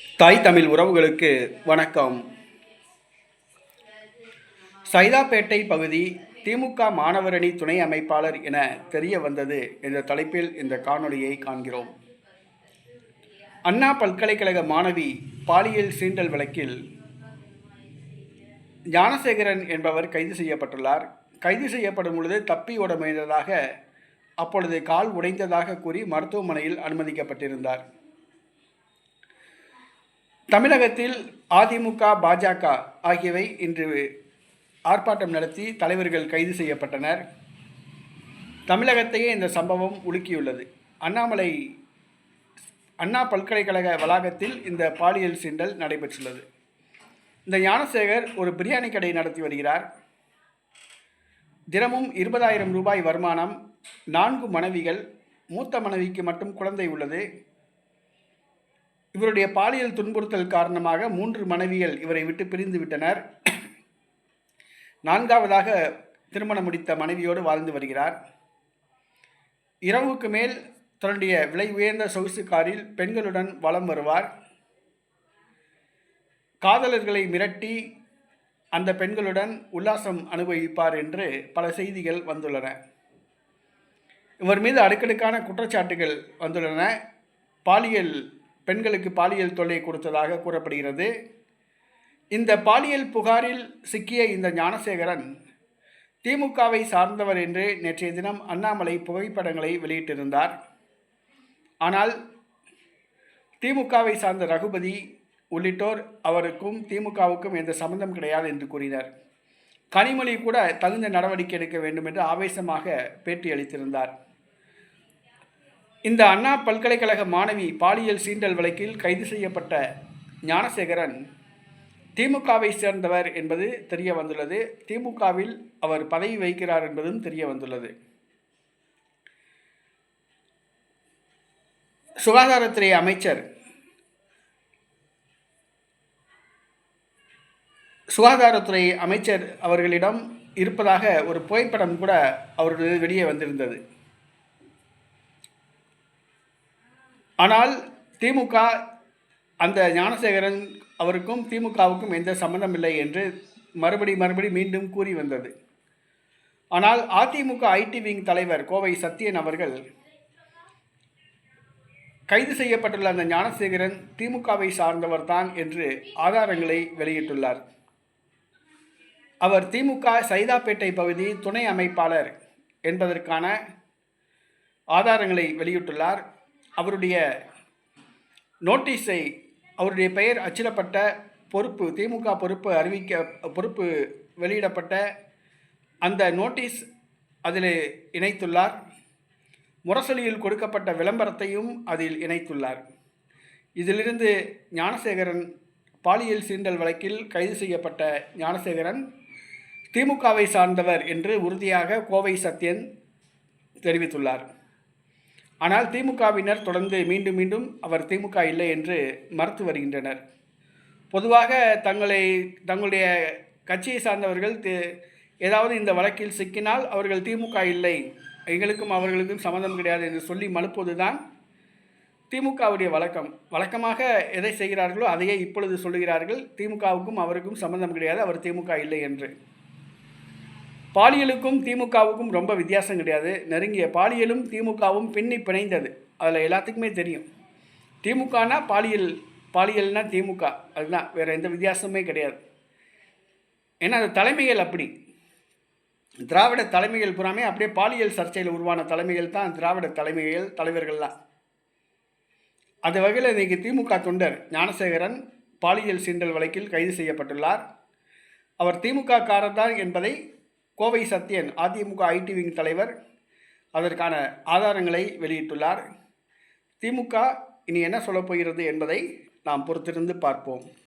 தாய் தமிழ் உறவுகளுக்கு வணக்கம். சைதாப்பேட்டை பகுதி திமுக மாணவரணி துணை அமைப்பாளர் என தெரிய வந்தது என்ற தலைப்பில் இந்த காணொளியை காண்கிறோம். அண்ணா பல்கலைக்கழக மாணவி பாலியல் சீண்டல் வழக்கில் ஞானசேகரன் என்பவர் கைது செய்யப்பட்டுள்ளார். கைது செய்யப்படும் பொழுது தப்பி ஓட முயன்றதாக அப்பொழுது கால் உடைந்ததாக கூறி மருத்துவமனையில் அனுமதிக்கப்பட்டிருந்தார். தமிழகத்தில் அதிமுக பாஜக ஆகியவை இன்று ஆர்ப்பாட்டம் நடத்தி தலைவர்கள் கைது செய்யப்பட்டனர். தமிழகத்தையே இந்த சம்பவம் உலுக்கியுள்ளது. அண்ணாமலை அண்ணா பல்கலைக்கழக வளாகத்தில் இந்த பாலியல் சீண்டல் நடைபெற்றுள்ளது. இந்த ஞானசேகர் ஒரு பிரியாணி கடை நடத்தி வருகிறார். தினமும் இருபதாயிரம் ரூபாய் வருமானம் நான்கு மனைவிகள் மூத்த மனைவிக்கு மட்டும் குழந்தை உள்ளது. இவருடைய பாலியல் துன்புறுத்தல் காரணமாக மூன்று மனைவிகள் இவரை விட்டு பிரிந்து விட்டனர். நான்காவதாக திருமணம் முடித்த மனைவியோடு வாழ்ந்து வருகிறார். இரவுக்கு மேல் தன்னுடைய விலை உயர்ந்த சொகுசு காரில் பெண்களுடன் வலம் வருவார். காதலர்களை மிரட்டி அந்த பெண்களுடன் உல்லாசம் அனுபவிப்பார் என்று பல செய்திகள் வந்துள்ளன. இவர் மீது அடுக்கடுக்கான குற்றச்சாட்டுகள் வந்துள்ளன. பாலியல் பெண்களுக்கு பாலியல் தொல்லை கொடுத்ததாக கூறப்படுகிறது. இந்த பாலியல் புகாரில் சிக்கிய இந்த ஞானசேகரன் திமுகவை சார்ந்தவர் என்று நேற்றைய தினம் அண்ணாமலை புகைப்படங்களை வெளியிட்டிருந்தார். ஆனால் திமுகவை சார்ந்த ரகுபதி உள்ளிட்டோர் அவருக்கும் திமுகவுக்கும் எந்த சம்பந்தம் கிடையாது என்று கூறினர். கனிமொழி கூட தகுந்த நடவடிக்கை எடுக்க வேண்டும் என்று ஆவேசமாக பேட்டி அளித்திருந்தார். இந்த அண்ணா பல்கலைக்கழக மாணவி பாலியல் சீண்டல் வழக்கில் கைது செய்யப்பட்ட ஞானசேகரன் திமுகவை சேர்ந்தவர் என்பது தெரிய வந்துள்ளது. திமுகவில் அவர் பதவி வகிக்கிறார் என்பதும் தெரிய வந்துள்ளது. சுகாதாரத்துறை அமைச்சர் சுகாதாரத்துறை அமைச்சர் அவர்களிடம் இருப்பதாக ஒரு புகைப்படம் கூட அவர்களது வெளியே வந்திருந்தது. ஆனால் திமுக அந்த ஞானசேகரன் அவருக்கும் திமுகவுக்கும் எந்த சம்பந்தம் இல்லை என்று மறுபடி மறுபடி மீண்டும் கூறி வந்தது. ஆனால் அதிமுக ஐடி விங் தலைவர் கோவை சத்யன் அவர்கள் கைது செய்யப்பட்டுள்ள அந்த ஞானசேகரன் திமுகவை சார்ந்தவர் தான் என்று ஆதாரங்களை வெளியிட்டுள்ளார். அவர் திமுக சைதாப்பேட்டை பகுதி துணை அமைப்பாளர் என்பதற்கான ஆதாரங்களை வெளியிட்டுள்ளார். அவருடைய நோட்டீஸை அவருடைய பெயர் அச்சிடப்பட்ட பொறுப்பு திமுக பொறுப்பு அறிவிக்க பொறுப்பு வெளியிடப்பட்ட அந்த நோட்டீஸ் அதில் இணைத்துள்ளார். முரசொலியில் கொடுக்கப்பட்ட விளம்பரத்தையும் அதில் இணைத்துள்ளார். இதிலிருந்து ஞானசேகரன் பாலியல் சீண்டல் வழக்கில் கைது செய்யப்பட்ட ஞானசேகரன் திமுகவை சார்ந்தவர் என்று உறுதியாக கோவை சத்யன் தெரிவித்துள்ளார். ஆனால் திமுகவினர் தொடர்ந்து மீண்டும் மீண்டும் அவர் திமுக இல்லை என்று மறுத்து வருகின்றனர். பொதுவாக தங்களை தங்களுடைய கட்சியை சார்ந்தவர்கள் ஏதாவது இந்த வழக்கில் சிக்கினால் அவர்கள் திமுக இல்லை எங்களுக்கும் அவர்களுக்கும் சம்மந்தம் கிடையாது என்று சொல்லி மறுப்பது தான் திமுகவுடைய வழக்கம். வழக்கமாக எதை செய்கிறார்களோ அதையே இப்பொழுது சொல்லுகிறார்கள். திமுகவுக்கும் அவருக்கும் சம்மந்தம் கிடையாது. அவர் திமுக இல்லை என்று. பாலியலுக்கும் திமுகவுக்கும் ரொம்ப வித்தியாசம் கிடையாது. நெருங்கிய பாலியலும் திமுகவும் பின்னி பிணைந்தது. அதில் எல்லாத்துக்குமே தெரியும். திமுகனா பாலியல் பாலியல்னா திமுக. அதுதான். வேறு எந்த வித்தியாசமே கிடையாது. ஏன்னா அது தலைமைகள் அப்படி. திராவிட தலைமைகள் புறாமே அப்படியே பாலியல் சர்ச்சையில் உருவான தலைமைகள் தான் திராவிட தலைமைகள் தலைவர்கள்லாம். அந்த வகையில் இன்றைக்கி திமுக தொண்டர் ஞானசேகரன் பாலியல் சீண்டல் வழக்கில் கைது செய்யப்பட்டுள்ளார். அவர் திமுக காரர் தான் என்பதை கோவை சத்யன் அதிமுக ஐடி விங் தலைவர் அதற்கான ஆதாரங்களை வெளியிட்டுள்ளார். திமுக இனி என்ன சொல்லப்போகிறது என்பதை நாம் பொறுத்திருந்து பார்ப்போம்.